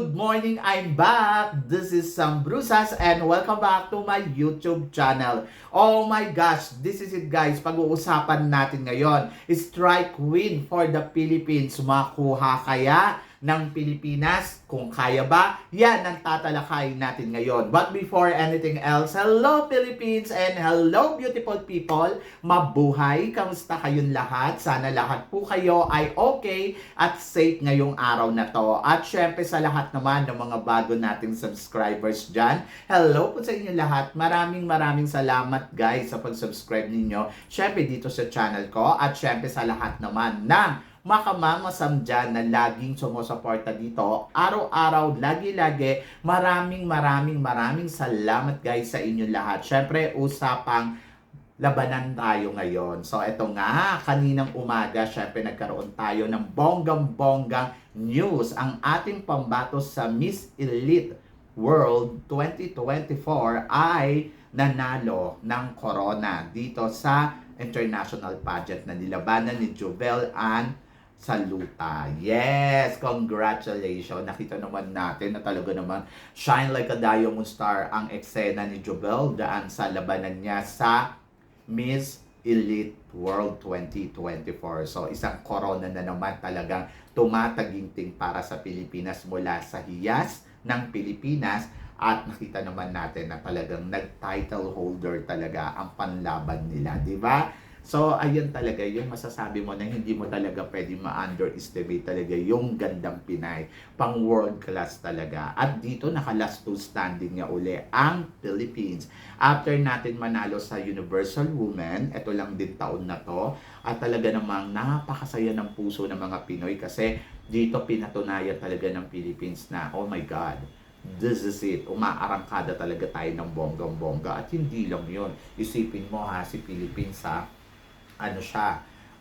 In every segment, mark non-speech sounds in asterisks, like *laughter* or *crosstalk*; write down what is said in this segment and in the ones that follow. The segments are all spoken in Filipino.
Good morning! I'm back! This is Sam Brusas and welcome back to my YouTube channel. Oh my gosh! This is it guys. Pag-uusapan natin ngayon. Strike win for the Philippines. Makuha kaya ng Pilipinas? Kung kaya ba? Yan ang tatalakayin natin ngayon. But before anything else, hello Philippines and hello beautiful people! Mabuhay! Kamusta kayong lahat? Sana lahat po kayo ay okay at safe ngayong araw na to. At syempre sa lahat naman ng mga bago nating subscribers dyan, hello po sa inyo lahat. Maraming maraming salamat guys sa pag-subscribe ninyo. Syempre dito sa channel ko at syempre sa lahat naman ng makamamasam dyan na laging sumusuporta dito. Araw-araw, lagi-lagi, maraming maraming maraming salamat guys sa inyo lahat. Syempre, usapang labanan tayo ngayon. So, eto nga, kaninang umaga, syempre nagkaroon tayo ng bonggang-bonggang news. Ang ating pambato sa Miss Elite World 2024 ay nanalo ng corona dito sa international pageant na nilabanan ni Jovel Ann Saluta. Yes! Congratulations! Nakita naman natin na talaga naman shine like a diamond star ang eksena ni Jovel daan sa labanan niya sa Miss Elite World 2024. So, isang corona na naman talagang tumataginting para sa Pilipinas mula sa hiyas ng Pilipinas at nakita naman natin na talagang nag-title holder talaga ang panlaban nila, di ba? So, ayun talaga, yung masasabi mo na hindi mo talaga pwede ma-underestimate talaga yung gandang Pinay. Pang world class talaga. At dito, naka-last two standing niya uli ang Philippines. After natin manalo sa Universal Women, ito lang din taon na to, at talaga namang napakasaya ng puso ng mga Pinoy kasi dito pinatunayan talaga ng Philippines na, oh my God, this is it. Umaarangkada talaga tayo ng bonggang-bongga. At hindi lang yon Isipin mo ha, si Philippines ha, ano siya,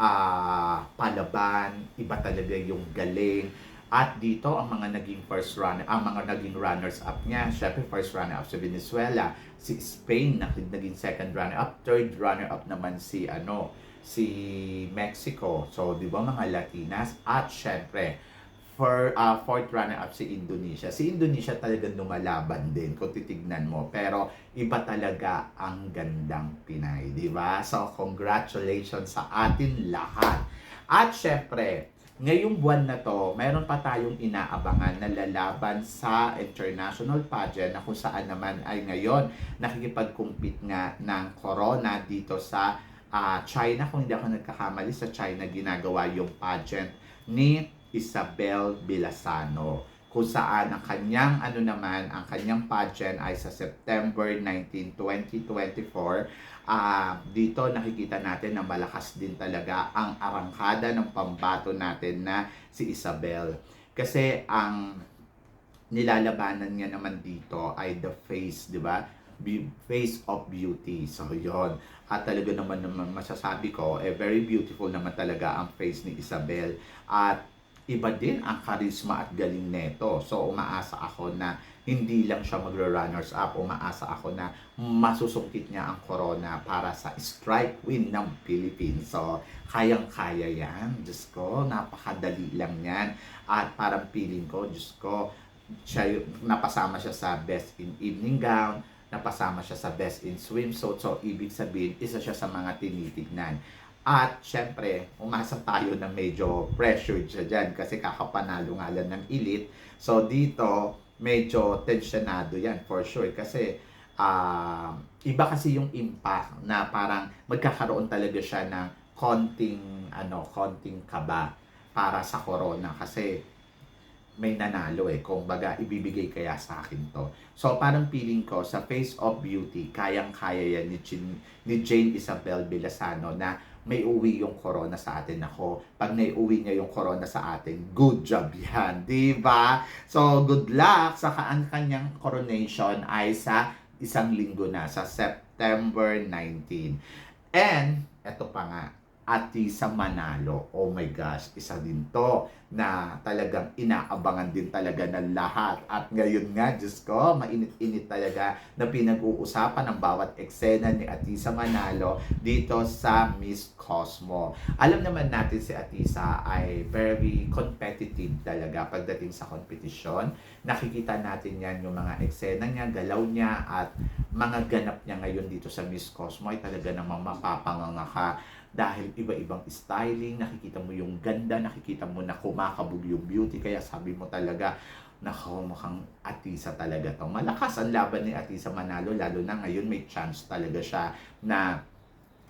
ah palaban, iba talaga yung galing. At dito, ang mga naging first runner, ang mga naging runners-up niya, syempre first runner-up si Venezuela, si Spain, na naging second runner-up, third runner-up naman si, ano, si Mexico. So, di ba mga Latinas? At syempre, for uh, fourth runner-up si Indonesia. Si Indonesia talaga lumalaban din kung titignan mo. Pero iba talaga ang gandang Pinay, di ba? So congratulations sa atin lahat. At syempre, ngayong buwan na to, mayroon pa tayong inaabangan na lalaban sa international pageant na kung saan naman ay ngayon nakikipag-compete nga ng Corona dito sa uh, China. Kung hindi ako nagkakamali, sa China ginagawa yung pageant ni Isabel Bilasano kung saan ang kanyang ano naman ang kanyang pageant ay sa September 19, 2024 uh, dito nakikita natin na malakas din talaga ang arangkada ng pambato natin na si Isabel kasi ang nilalabanan niya naman dito ay the face, di ba? face of beauty. So, yon At talaga naman naman masasabi ko, eh, very beautiful naman talaga ang face ni Isabel. At iba din ang charisma at galing neto. So, umaasa ako na hindi lang siya magro-runners up. Umaasa ako na masusungkit niya ang corona para sa strike win ng Philippines. So, kayang-kaya yan. Diyos ko, napakadali lang yan. At parang feeling ko, Diyos ko, siya, napasama siya sa best in evening gown, napasama siya sa best in swimsuit. So, ibig sabihin, isa siya sa mga tinitignan. At syempre, umasa tayo na medyo pressured siya dyan kasi kakapanalo nga lang ng elite. So dito, medyo tensionado yan for sure kasi uh, iba kasi yung impact na parang magkakaroon talaga siya ng konting ano, konting kaba para sa corona kasi may nanalo eh. Kung baga, ibibigay kaya sa akin to. So, parang feeling ko, sa Face of Beauty, kayang-kaya yan ni, Chin, ni Jane Isabel Bilasano na may uwi yung corona sa atin. Ako, pag naiuwi niya yung corona sa atin, good job yan. *laughs* di ba? So, good luck sa ang kanyang coronation ay sa isang linggo na, sa September 19. And, eto pa nga, Atisa Manalo. Oh my gosh, isa din to na talagang inaabangan din talaga ng lahat. At ngayon nga, Diyos ko, mainit-init talaga na pinag-uusapan ng bawat eksena ni Atisa Manalo dito sa Miss Cosmo. Alam naman natin si Atisa ay very competitive talaga pagdating sa kompetisyon. Nakikita natin yan yung mga eksena niya, galaw niya at mga ganap niya ngayon dito sa Miss Cosmo ay talaga namang mapapanganga ka dahil iba-ibang styling, nakikita mo yung ganda, nakikita mo na kumakabog yung beauty, kaya sabi mo talaga, nako, mukhang Atisa talaga to. Malakas ang laban ni Atisa Manalo, lalo na ngayon may chance talaga siya na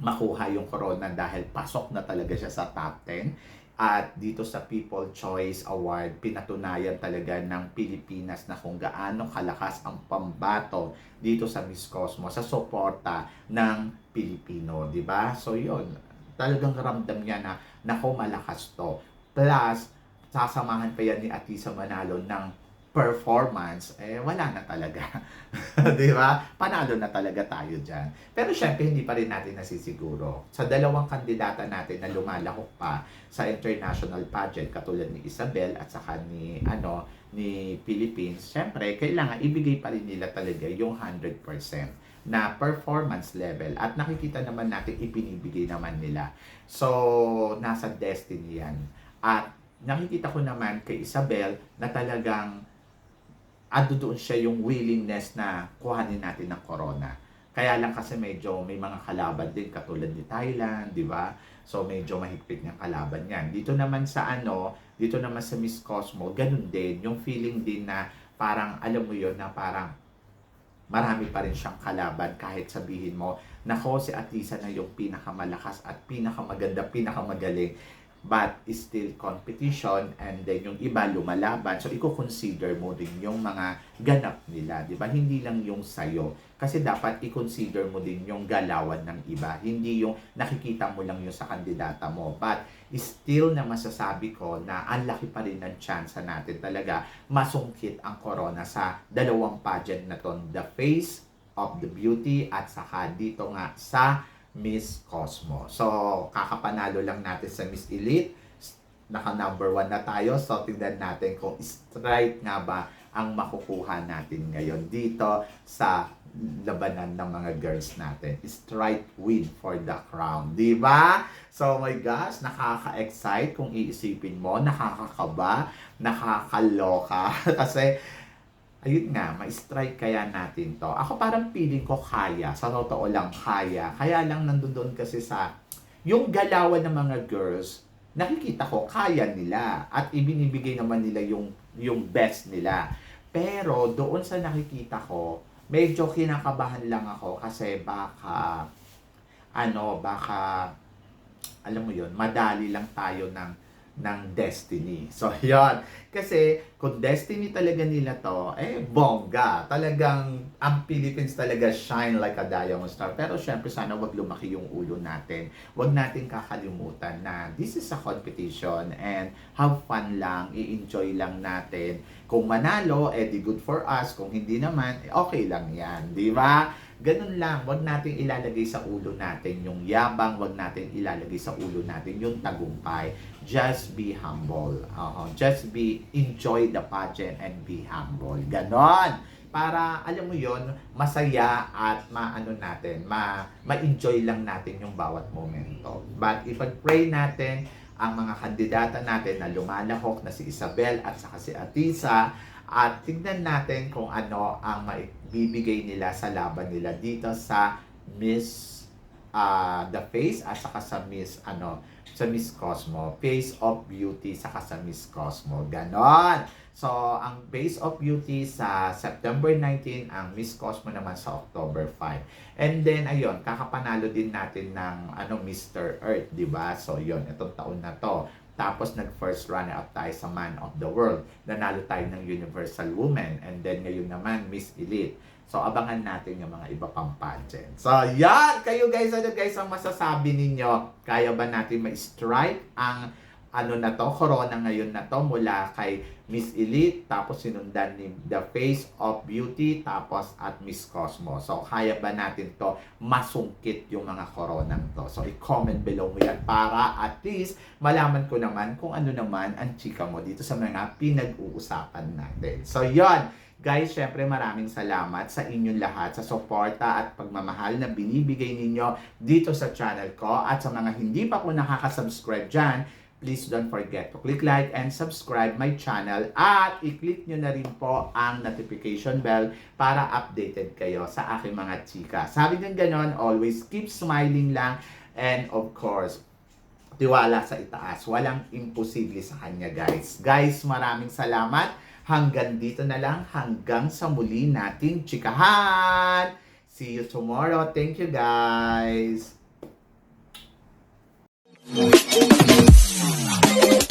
makuha yung corona dahil pasok na talaga siya sa top 10. At dito sa People Choice Award, pinatunayan talaga ng Pilipinas na kung gaano kalakas ang pambato dito sa Miss Cosmo sa suporta ng Pilipino, di ba? So yun, talagang ramdam niya na nako malakas to. Plus, sasamahan pa yan ni Atisa Manalo ng performance, eh wala na talaga. *laughs* Di ba? Panalo na talaga tayo dyan. Pero syempre, hindi pa rin natin nasisiguro. Sa dalawang kandidata natin na lumalahok pa sa international pageant, katulad ni Isabel at saka ni, ano, ni Philippines, syempre, kailangan ibigay pa rin nila talaga yung 100% na performance level at nakikita naman natin ipinibigay naman nila. So, nasa destiny yan. At nakikita ko naman kay Isabel na talagang ando doon siya yung willingness na kuhanin natin ng corona. Kaya lang kasi medyo may mga kalaban din katulad ni Thailand, di ba? So medyo mahigpit ng kalaban yan. Dito naman sa ano, dito naman sa Miss Cosmo, ganun din. Yung feeling din na parang, alam mo yon na parang marami pa rin siyang kalaban kahit sabihin mo, nako si Atisa na yung pinakamalakas at pinakamaganda, pinakamagaling but is still competition and then yung iba lumalaban. So, i-consider mo din yung mga ganap nila, di ba? Hindi lang yung sayo. Kasi dapat i-consider mo din yung galawan ng iba. Hindi yung nakikita mo lang yung sa kandidata mo. But still na masasabi ko na ang laki pa rin ng chance natin talaga masungkit ang corona sa dalawang pageant na ton. The Face of the Beauty at saka dito nga sa Miss Cosmo. So, kakapanalo lang natin sa Miss Elite. Naka number one na tayo. So, tingnan natin kung straight nga ba ang makukuha natin ngayon dito sa labanan ng mga girls natin. Straight win for the crown. Di ba? So, my gosh, nakaka-excite kung iisipin mo. Nakakakaba, nakakaloka. *laughs* Kasi, ayun nga, ma-strike kaya natin to. Ako parang feeling ko kaya, sa totoo lang kaya. Kaya lang nandoon kasi sa, yung galawan ng mga girls, nakikita ko kaya nila at ibinibigay naman nila yung yung best nila. Pero doon sa nakikita ko, medyo kinakabahan lang ako kasi baka ano, baka alam mo yon madali lang tayo ng ng destiny. *laughs* So, yon Kasi, kung destiny talaga nila to, eh, bongga. Talagang, ang Philippines talaga shine like a diamond star. Pero, syempre, sana wag lumaki yung ulo natin. Wag natin kakalimutan na this is a competition and have fun lang, i-enjoy lang natin. Kung manalo, eh, di good for us. Kung hindi naman, eh, okay lang yan. Di ba? Ganun lang, wag nating ilalagay sa ulo natin yung yabang, wag natin ilalagay sa ulo natin yung tagumpay. Just be humble. Uh, just be, enjoy the pageant and be humble. Ganon. Para, alam mo yon masaya at maano natin, ma, ma-enjoy lang natin yung bawat momento. But if pray natin ang mga kandidata natin na lumalahok na si Isabel at saka si Atisa, at tignan natin kung ano ang maibibigay nila sa laban nila dito sa Miss uh, The Face at saka sa Miss ano sa Miss Cosmo. Face of Beauty saka sa Miss Cosmo. Ganon. So, ang Face of Beauty sa September 19, ang Miss Cosmo naman sa October 5. And then, ayun, kakapanalo din natin ng ano, Mr. Earth, di ba? So, yun, itong taon na to. Tapos nag-first runner-up tayo sa Man of the World. Nanalo tayo ng Universal Woman. And then ngayon naman, Miss Elite. So, abangan natin yung mga iba pang pageant. So, yan! Kayo guys, ano guys ang masasabi ninyo? Kaya ba natin ma-strike ang ano na to, corona ngayon na to mula kay Miss Elite, tapos sinundan ni The Face of Beauty, tapos at Miss Cosmo. So, kaya ba natin to masungkit yung mga koronang to? So, i-comment below mo yan para at least malaman ko naman kung ano naman ang chika mo dito sa mga pinag-uusapan natin. So, yon Guys, syempre maraming salamat sa inyong lahat sa suporta at pagmamahal na binibigay ninyo dito sa channel ko at sa mga hindi pa po nakaka-subscribe dyan, please don't forget to click like and subscribe my channel at i-click nyo na rin po ang notification bell para updated kayo sa aking mga chika. Sabi din ganon, always keep smiling lang and of course, tiwala sa itaas. Walang imposible sa kanya guys. Guys, maraming salamat. Hanggang dito na lang. Hanggang sa muli nating chikahan. See you tomorrow. Thank you guys. Thank you.